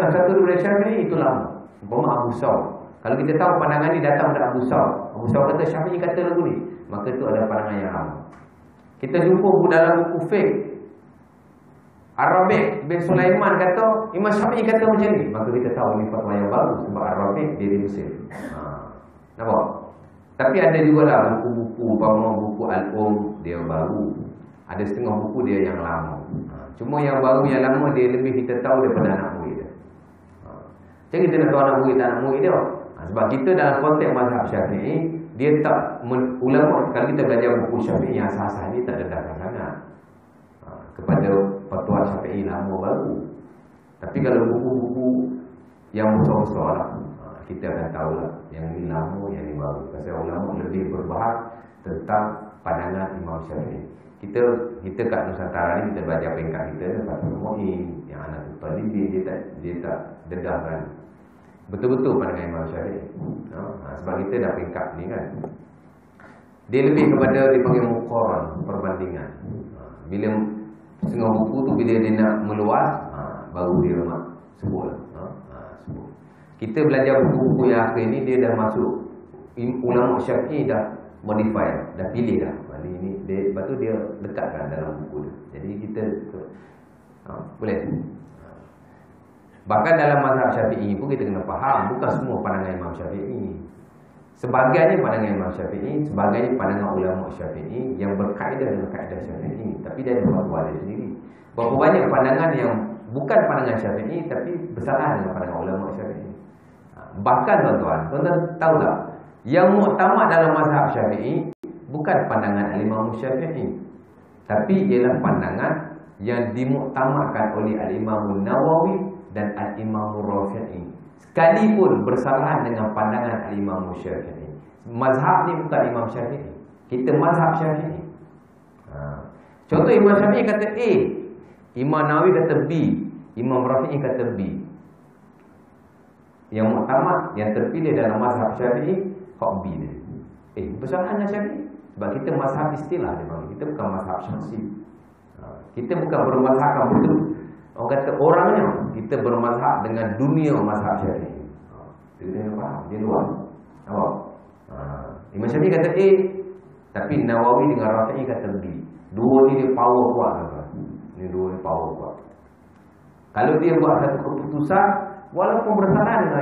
Yang satu daripada Syafi'i itu lama. Umpama Abu Saud. Kalau kita tahu pandangan ni datang dari Abu Saud. Abu Saud kata Syafi'i kata lagu ni. Maka itu adalah pandangan yang lama. Kita jumpa dalam buku fiqh. Arabic bin Sulaiman kata Imam Syafi'i kata macam ni. Maka kita tahu ini fatwa yang baru sebab Arabic dia di Mesir. Ha. Nampak? Tapi ada juga lah buku-buku, umpama buku Al-Um dia baru. Ada setengah buku dia yang lama. Ha. Cuma yang baru yang lama dia lebih kita tahu daripada anak murid dia. Ha. Jadi kita nak tahu anak murid tak anak murid dia. Ha. Sebab kita dalam konteks mazhab Syafi'i dia tak ulama kalau kita belajar buku Syafi'i yang sah-sah ni tak dedahkan sangat. Ha. Kepada fatwa Syafi'i lama baru. Tapi kalau buku-buku yang besar-besar lah kita akan tahu lah yang ini lama, yang ini baru. Pasal ulama lebih berbahas tentang pandangan Imam Syafi'i. Kita kita kat Nusantara ni kita belajar peringkat kita Fatul Mu'in, yang anak tu Talibi dia tak dia tak dedahkan betul-betul pandangan Imam Syafi'i. Ha? sebab kita dah peringkat ni kan. Dia lebih kepada dipanggil muqaran, perbandingan. Ha, bila setengah buku tu bila dia nak meluas, ha, baru dia mak sebut. Ha, ha, sebut. Kita belajar buku-buku yang akhir ni dia dah masuk ulama Syafi'i dah modify, dah pilih dah. Ini ni dia lepas tu dia letakkan dalam buku dia. Jadi kita ha, boleh. Bahkan dalam mazhab Syafi'i pun kita kena faham bukan semua pandangan Imam Syafi'i. Sebagiannya pandangan Imam Syafi'i, sebagiannya pandangan ulama Syafi'i yang berkaidah dengan kaidah Syafi'i. Tapi dia ada dia sendiri. Berapa banyak pandangan yang bukan pandangan Syafi'i tapi bersalah dengan pandangan ulama Syafi'i. Ha, bahkan tuan-tuan, tuan-tuan tahu tak? Yang muktamad dalam mazhab Syafi'i bukan pandangan Al-Imam Syafi'i. Tapi ialah pandangan yang dimuktamadkan oleh Al-Imam Nawawi dan Al-Imam Rafi'i. Sekalipun bersalahan dengan pandangan Al-Imam Syafi'i. Mazhab ni bukan Imam Syafi'i. Kita mazhab Syafi'i. Ha. Contoh Imam Syafi'i kata A. Imam Nawawi kata B. Imam Rafi'i kata B. Yang muktamad, yang terpilih dalam mazhab Syafi'i, hak B dia. Eh, bersalahan dengan Syafi'i. Sebab kita mazhab istilah dia Kita bukan mazhab syaksi. Kita bukan bermazhabkan betul. Orang kata orangnya kita bermazhab dengan dunia mazhab Syafi'i. Ha. Dia kena faham, dia luar. Nampak? Ha. Imam Syafi'i kata A, tapi Nawawi dengan Rafi'i kata B. Dua ni dia power kuat. Ini dua ni power kuat. Kalau dia buat satu keputusan, walaupun bersalahan dengan